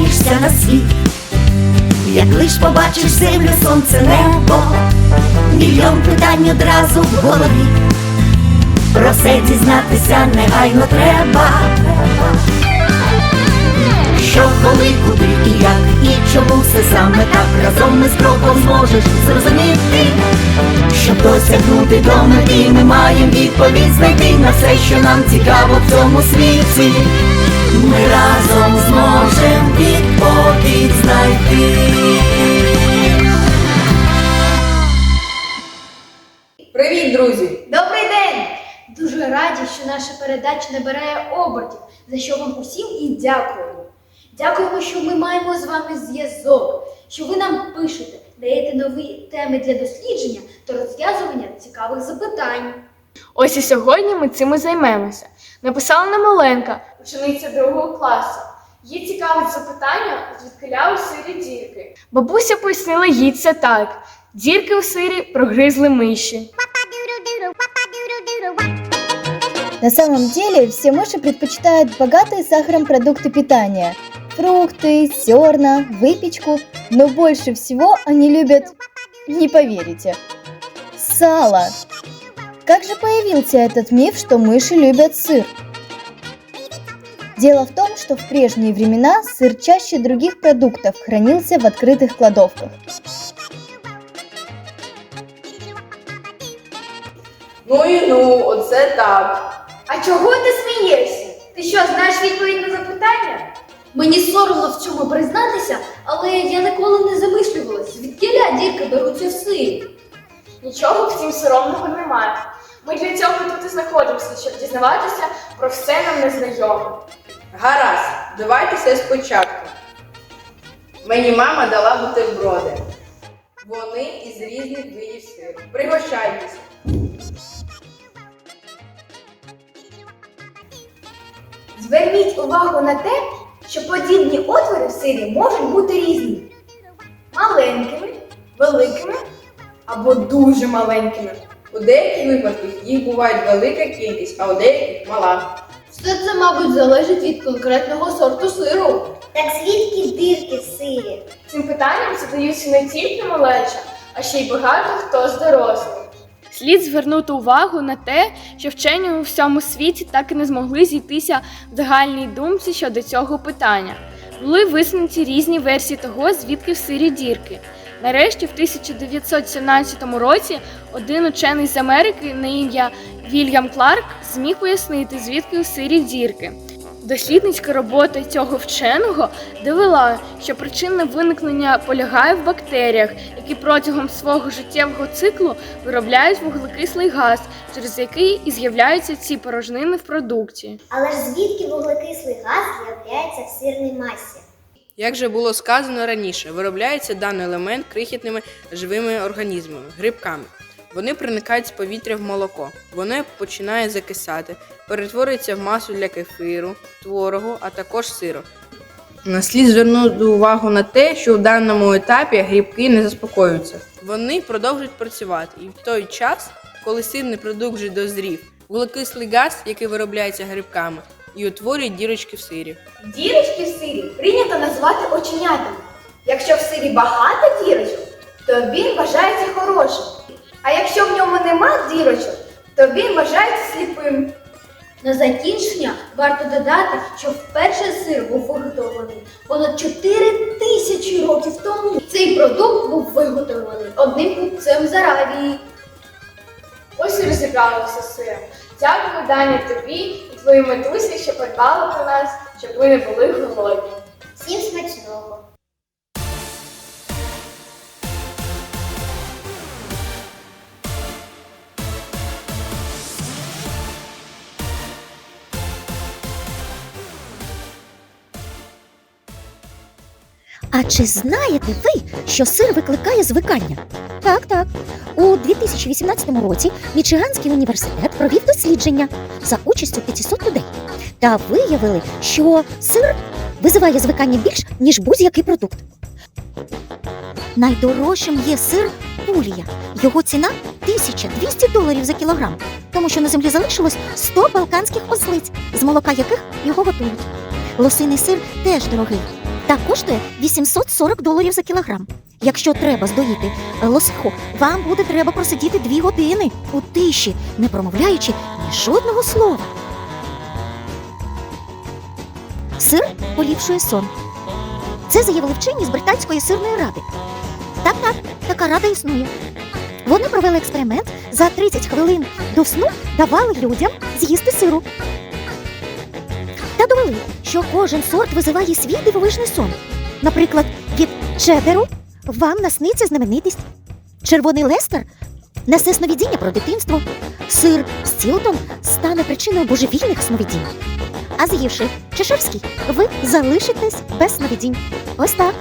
з'являєшся на світ, як лиш побачиш землю, сонце, небо, мільйон питань одразу в голові. Про все дізнатися негайно треба. Що, коли, куди і як, і чому все саме так разом ми з кроком зможеш зрозуміти, щоб досягнути до мети, ми маємо відповідь знайти на все, що нам цікаво в цьому світі. Ми разом зможемо відповідь знайти. Привіт, друзі! Добрий день! Дуже раді, що наша передача набирає обертів, за що вам усім і дякуємо. Дякуємо, що ми маємо з вами зв'язок, що ви нам пишете, даєте нові теми для дослідження та розв'язування цікавих запитань. Ось і сьогодні ми цим і займемося. Написала нам Оленка, учениця другого класу. Їй цікавить запитання, звідкиля у сирі дірки. Бабуся пояснила їй це так: дірки у сирі прогризли миші. На самом деле все мыши предпочитают богатые сахаром продукты питания. Фрукты, зерна, выпечку, но больше всего они любят, не поверите, сало. Как же появился этот миф, что мыши любят сыр? Дело в том, что в прежние времена сыр чаще других продуктов хранился в открытых кладовках. Ну і ну, оце так. А чого ти смієшся? Ти що, знаєш відповідь на запитання? Мені соромно в цьому признатися, але я ніколи не замислювалася, звідкиля дірки беруться в сирі. Нічого втім соромного немає. Ми для цього тут і знаходимося, щоб дізнаватися про все нам незнайоме. Гаразд, давайте все спочатку. Мені мама дала бутерброди. Вони із різних видів сиру. Пригощайтеся. Зверніть увагу на те, що подібні отвори в сирі можуть бути різні. Маленькими, великими або дуже маленькими. У деяких випадках їх буває велика кількість, а у деяких мала. Все це, мабуть, залежить від конкретного сорту сиру. Так звідки дирки в сирі? Цим питанням задаються не тільки малеча, а ще й багато хто з дорослих. Слід звернути увагу на те, що вчені у всьому світі так і не змогли зійтися в загальній думці щодо цього питання. Були висунуті різні версії того, звідки в сирі дірки. Нарешті, в 1917 році, один учений з Америки на ім'я Вільям Кларк зміг пояснити, звідки у сирі дірки. Дослідницька робота цього вченого довела, що причина виникнення полягає в бактеріях, які протягом свого життєвого циклу виробляють вуглекислий газ, через який і з'являються ці порожнини в продукті. Але ж звідки вуглекислий газ з'являється в сирній масі? Як же було сказано раніше, виробляється даний елемент крихітними живими організмами, грибками. Вони проникають з повітря в молоко. Воно починає закисати, перетворюється в масу для кефиру, творогу, а також сиру. Слід звернути увагу на те, що в даному етапі грибки не заспокоюються. Вони продовжують працювати, і в той час, коли сирний продукт вже дозрів, вуглекислий газ, який виробляється грибками, і утворює дірочки в сирі. Дірочки в сирі прийнято називати оченятами. Якщо в сирі багато дірочок, то він вважається хорошим. А якщо в ньому нема дірочок, то він вважається сліпим. На закінчення варто додати, що вперше сир був виготовлений понад 4 тисячі років тому. Цей продукт був виготовлений одним купцем з Аравії. Ось і розібралися з сиром. Дякую, Даня, тобі і твоїй матусі, що подбали про нас, щоб ви не були голодні. Всім смачного! А чи знаєте ви, що сир викликає звикання? Так, так. У 2018 році Мічиганський університет провів дослідження за участю 500 людей та виявили, що сир визиває звикання більш, ніж будь-який продукт. Найдорожчим є сир пулія. Його ціна 1200 доларів за кілограм, тому що на землі залишилось 100 балканських ослиць, з молока яких його готують. Лосиний сир теж дорогий. Та коштує 840 доларів за кілограм. Якщо треба здоїти е, лосиху, вам буде треба просидіти дві години у тиші, не промовляючи ні жодного слова. Сир поліпшує сон. Це заявили вчені з Британської сирної ради. Так, так, така рада існує. Вони провели експеримент за 30 хвилин до сну давали людям з'їсти сиру. Та довели, що кожен сорт визиває свій дивовижний сон. Наприклад, від чедеру вам насниться знаменитість. Червоний лестер несе сновидіння про дитинство. Сир Стілтон стане причиною божевільних сновидінь. А з'ївши чеширський, ви залишитесь без сновидінь. Ось так.